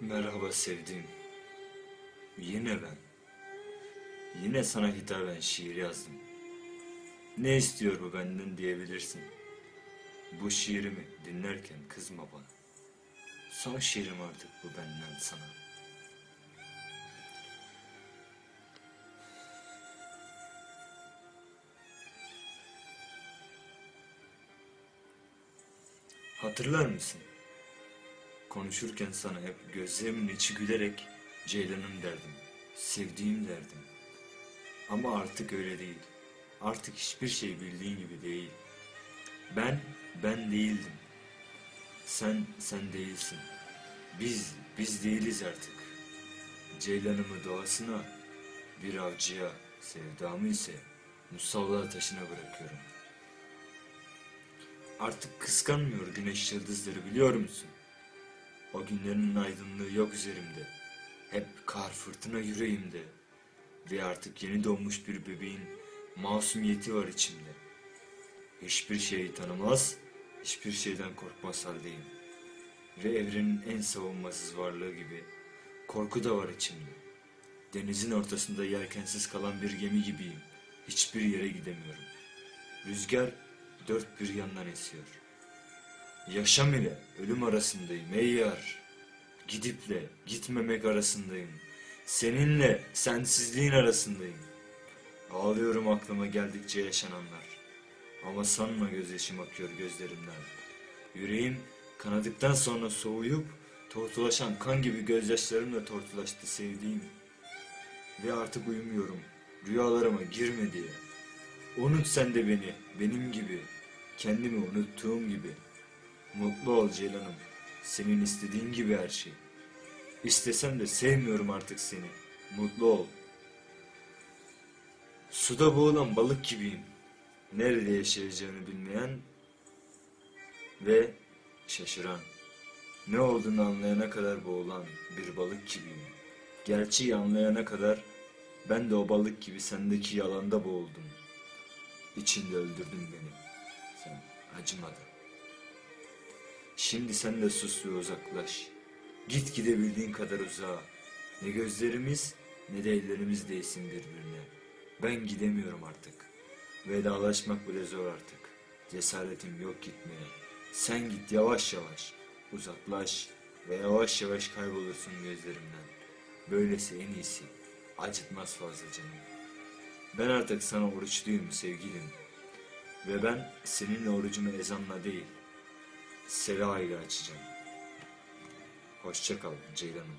Merhaba sevdiğim. Yine ben. Yine sana hitaben şiir yazdım. Ne istiyor bu benden diyebilirsin. Bu şiirimi dinlerken kızma bana. Son şiirim artık bu benden sana. Hatırlar mısın? Konuşurken sana hep gözlerimin içi gülerek Ceylan'ım derdim, sevdiğim derdim. Ama artık öyle değil. Artık hiçbir şey bildiğin gibi değil. Ben, ben değildim. Sen, sen değilsin. Biz, biz değiliz artık. Ceylan'ımı doğasına, bir avcıya, sevdamı ise musalla taşına bırakıyorum. Artık kıskanmıyor güneş yıldızları biliyor musun? O günlerin aydınlığı yok üzerimde. Hep kar fırtına yüreğimde. Ve artık yeni doğmuş bir bebeğin masumiyeti var içimde. Hiçbir şeyi tanımaz, hiçbir şeyden korkmaz haldeyim. Ve evrenin en savunmasız varlığı gibi korku da var içimde. Denizin ortasında yelkensiz kalan bir gemi gibiyim. Hiçbir yere gidemiyorum. Rüzgar dört bir yandan esiyor. Yaşam ile ölüm arasındayım ey yar. Gidiple gitmemek arasındayım. Seninle sensizliğin arasındayım. Ağlıyorum aklıma geldikçe yaşananlar. Ama sanma gözyaşım akıyor gözlerimden. Yüreğim kanadıktan sonra soğuyup tortulaşan kan gibi gözyaşlarımla tortulaştı sevdiğim. Ve artık uyumuyorum rüyalarıma girme diye. Unut sen de beni benim gibi. Kendimi unuttuğum gibi. Mutlu ol Ceylan'ım. Senin istediğin gibi her şey. İstesem de sevmiyorum artık seni. Mutlu ol. Suda boğulan balık gibiyim. Nerede yaşayacağını bilmeyen ve şaşıran. Ne olduğunu anlayana kadar boğulan bir balık gibiyim. Gerçeği anlayana kadar ben de o balık gibi sendeki yalanda boğuldum. İçinde öldürdün beni. Sen acımadın. Şimdi sen de sus ve uzaklaş. Git gidebildiğin kadar uzağa. Ne gözlerimiz ne de ellerimiz değsin birbirine. Ben gidemiyorum artık. Vedalaşmak bile zor artık. Cesaretim yok gitmeye. Sen git yavaş yavaş. Uzaklaş ve yavaş yavaş kaybolursun gözlerimden. Böylesi en iyisi. Acıtmaz fazla canım. Ben artık sana oruçluyum sevgilim. Ve ben seninle orucumu ezanla değil, Sela ile açacağım. Hoşça kal Ceylan'ım.